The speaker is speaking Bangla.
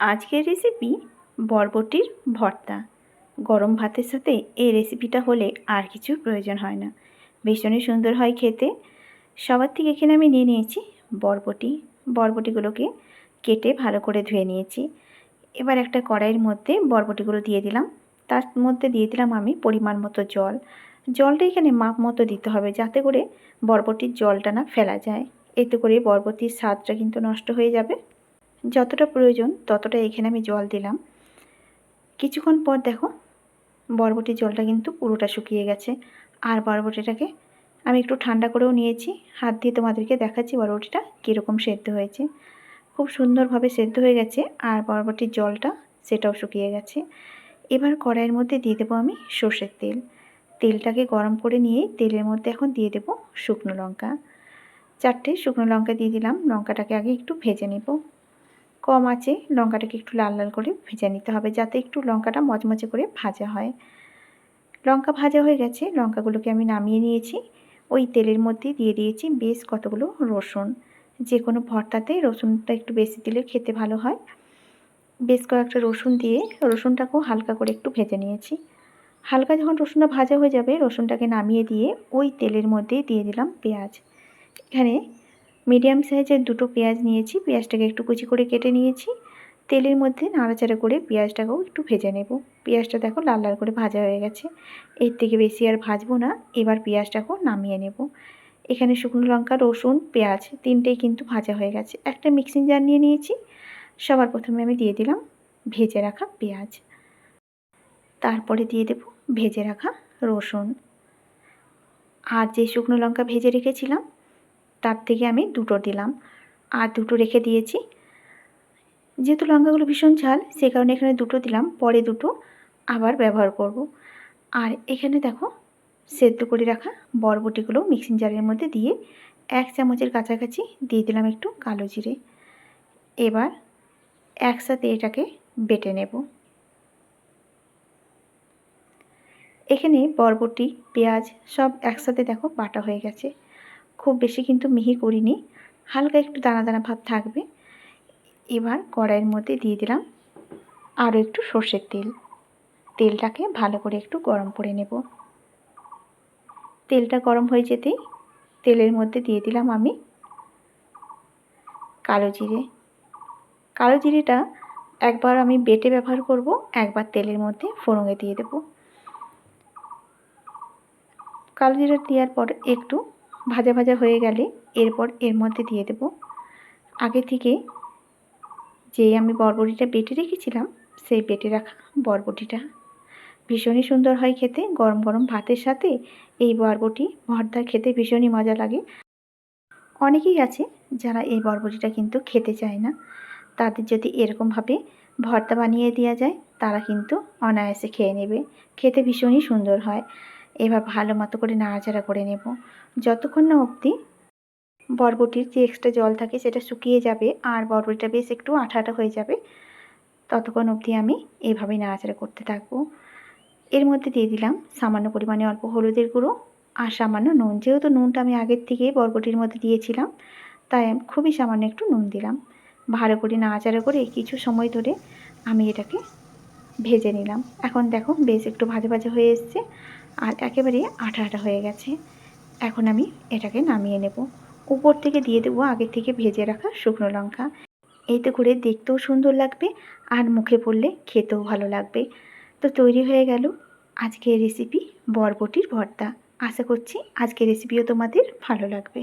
আজকের রেসিপি বরবটির ভর্তা। গরম ভাতের সাথে এই রেসিপিটা হলে আর কিছু প্রয়োজন হয় না। ভীষণই সুন্দর হয় খেতে। সবার থেকে এখানে আমি নিয়ে নিয়েছি বরবটি। বরবটিগুলোকে কেটে ভালো করে ধুয়ে নিয়েছি। এবার একটা কড়াইয়ের মধ্যে বরবটিগুলো দিয়ে দিলাম। তার মধ্যে দিয়ে দিলাম আমি পরিমাণ মতো জল। জলটা এখানে মাপ মতো দিতে হবে যাতে করে বরবটির জলটা না ফেলা যায়। এতে করে বরবটির স্বাদটা কিন্তু নষ্ট হয়ে যাবে। যতটা প্রয়োজন ততটা এখানে আমি জল দিলাম। কিছুক্ষণ পর দেখো বরবটির জলটা কিন্তু পুরোটা শুকিয়ে গেছে। আর বরবটিটাকে আমি একটু ঠান্ডা করেও নিয়েছি। হাত দিয়ে তোমাদেরকে দেখাচ্ছি বরবটিটা কীরকম সেদ্ধ হয়েছে। খুব সুন্দরভাবে সেদ্ধ হয়ে গেছে আর বরবটির জলটা সেটাও শুকিয়ে গেছে। এবার কড়াইয়ের মধ্যে দিয়ে দেবো আমি সর্ষের তেল। তেলটাকে গরম করে নিয়ে তেলের মধ্যে এখন দিয়ে দেবো শুকনো লঙ্কা। চারটে শুকনো লঙ্কা দিয়ে দিলাম। লঙ্কাটাকে আগে একটু ভেজে নেব। কম আছে, লঙ্কাটাকে একটু লাল লাল করে ভেজে নিতে হবে যাতে একটু লঙ্কাটা মচমচে করে ভাজা হয়। লঙ্কা ভাজা হয়ে গেছে, লঙ্কাগুলোকে আমি নামিয়ে নিয়েছি। ওই তেলের মধ্যে দিয়ে দিয়েছি বেশ কতগুলো রসুন। যে কোনো ভর্তাতে রসুনটা একটু বেশি দিলে খেতে ভালো হয়। বেশ কয়েকটা রসুন দিয়ে রসুনটাকেও হালকা করে একটু ভেজে নিয়েছি। হালকা যখন রসুনটা ভাজা হয়ে যাবে, রসুনটাকে নামিয়ে দিয়ে ওই তেলের মধ্যে দিয়ে দিলাম পেঁয়াজ। এখানে মিডিয়াম সাইজের দুটো পেঁয়াজ নিয়েছি, পেঁয়াজটাকে একটু কুচি করে কেটে নিয়েছি। তেলের মধ্যে নাড়াচাড়া করে পেঁয়াজটাকেও একটু ভেজে নেব। পেঁয়াজটা দেখো লাল লাল করে ভাজা হয়ে গেছে। এর থেকে বেশি আর ভাজবো না, এবার পেঁয়াজটাকেও নামিয়ে নেব। এখানে শুকনো লঙ্কা, রসুন, পেঁয়াজ তিনটেই কিন্তু ভাজা হয়ে গেছে। একটা মিক্সিং জার নিয়ে নিয়েছি, সবার প্রথমে আমি দিয়ে দিলাম ভেজে রাখা পেঁয়াজ। তারপরে দিয়ে দেব ভেজে রাখা রসুন। আর যে শুকনো লঙ্কা ভেজে রেখেছিলাম তার থেকে আমি দুটো দিলাম। আর দুটো রেখে দিয়েছি। যেহেতু লঙ্কাগুলো ভীষণ ঝাল, সে কারণে এখানে দুটো দিলাম, পরে দুটো আবার ব্যবহার করব। আর এখানে দেখো, সেদ্ধ করে রাখা বরবটিগুলো মিক্সিং জারের মধ্যে দিয়ে এক চামচের কাছাকাছি দিয়ে দিলাম একটু কালো জিরে। এবার একসাথে এটাকে বেটে নেব। এখানে বরবটি, পেঁয়াজ সব একসাথে দেখো বাটা হয়ে গেছে। খুব বেশি কিন্তু মিহি করিনি। হালকা একটু দানা দানা ভাব থাকবে। এবার কড়াইয়ের মধ্যে দিয়ে দিলাম আরও একটু সর্ষের তেল। তেলটাকে ভালো করে একটু গরম করে নেব। তেলটা গরম হয়ে যেতেই তেলের মধ্যে দিয়ে দিলাম আমি কালো জিরে। কালো জিরেটা একবার আমি বেটে ব্যবহার করব, একবার তেলের মধ্যে ফোড়ঙে দিয়ে দেব। কালো জিরে দেওয়ার পর একটু ভাজা ভাজা হয়ে গেলে এরপর এর মধ্যে দিয়ে দেব। আগে থেকে যে আমি বরবটিটা বেটে রেখেছিলাম, সেই বেটে রাখা বরবটিটা। ভীষণই সুন্দর হয় খেতে, গরম গরম ভাতের সাথে এই বরবটি। ভর্তা খেতে ভীষণই মজা লাগে। অনেকেই আছে যারা এই বরবটিটা কিন্তু খেতে চায় না। তাদের যদি এরকমভাবে ভর্তা বানিয়ে দেওয়া যায়, তারা কিন্তু অনায়াসে খেয়ে নেবে। খেতে ভীষণই সুন্দর হয়। এবার ভালো মতো করে নাড়াচাড়া করে নেব। যতক্ষণ না অবধি বরবটির যে এক্সট্রা জল থাকে সেটা শুকিয়ে যাবে আর বরবটিটা বেশ একটু আঠা আঠা হয়ে যাবে, ততক্ষণ অবধি আমি এইভাবেই নাড়াচাড়া করতে থাকব। এর মধ্যে দিয়ে দিলাম সামান্য পরিমাণে অল্প হলুদের গুঁড়ো আর সামান্য নুন। যেহেতু নুনটা আমি আগের থেকে বরবটির মধ্যে দিয়েছিলাম, তাই আমি খুবই সামান্য একটু নুন দিলাম। ভালো করে নাড়াচাড়া করে কিছু সময় ধরে আমি এটাকে ভেজে নিলাম। এখন দেখো বেশ একটু ভাজা ভাজা হয়ে এসছে আর একেবারে আঠা আঠা হয়ে গেছে। এখন আমি এটাকে নামিয়ে নেব। উপর থেকে দিয়ে দেবো আগে থেকে ভেজে রাখা শুকনো লঙ্কা। এতে করে দেখতেও সুন্দর লাগবে আর মুখে পড়লে খেতেও ভালো লাগবে। তো তৈরি হয়ে গেল আজকের রেসিপি বরবটির ভর্তা। আশা করছি আজকের রেসিপিও তোমাদের ভালো লাগবে।